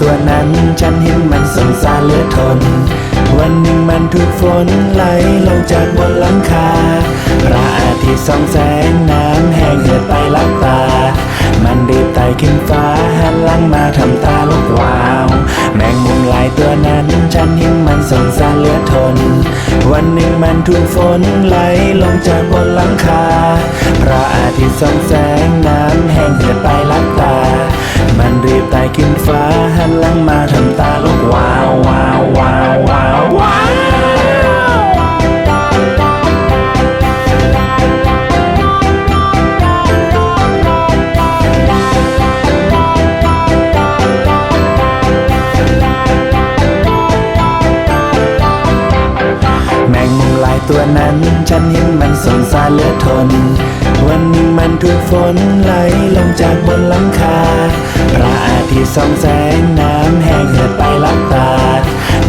ตัวนั้น ฉันเห็นมันสงสารเหลือทน วันหนึ่งมันถูกฝนไหลลงจากบนหลังคาพระอาทิตย์ส่องแสงน้ำแห้งเหือดไปลับตา มันรีบไต่ขึ้นฟ้าหันหลังมาทำตาลุกวาว แมงมุมหลายตัวนั้น ฉันเห็นมันสงสารเหลือทน วันหนึ่งมันถูกฝนไหลลงจากบนหลังคาพระอาทิตย์ส่องแส ขึ้นฟ้าหันหลังมาทำตาลุกว้าวว้าวว้าววาววาวแมงมุมหลายตัวนั้น ฉันเห็นมันสงสารเหลือทน วันหนึ่งมันถูกฝนไหลลงจากบนหลังคา พระอาทิตย์ส่องแสงน้ำแห้งเหือดไปลับตา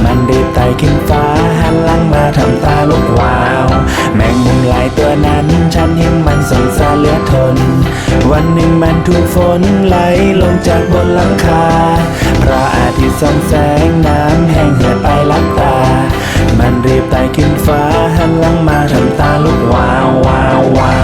มันรีบไต่ขึ้นฟ้าหันหลังมาทำตาลุกวาว แมงมุมหลายตัวนั้น ฉันเห็นมันสงสารเหลือทน วันหนึ่งมันถูกฝนไหลลงจากบนหลังคา พระอาทิตย์ส่องแสงน้ำแห้งเหือดไปลับตา มันรีบไต่ขึ้นฟ้าหันหลังมาทำตาลุกวาววาว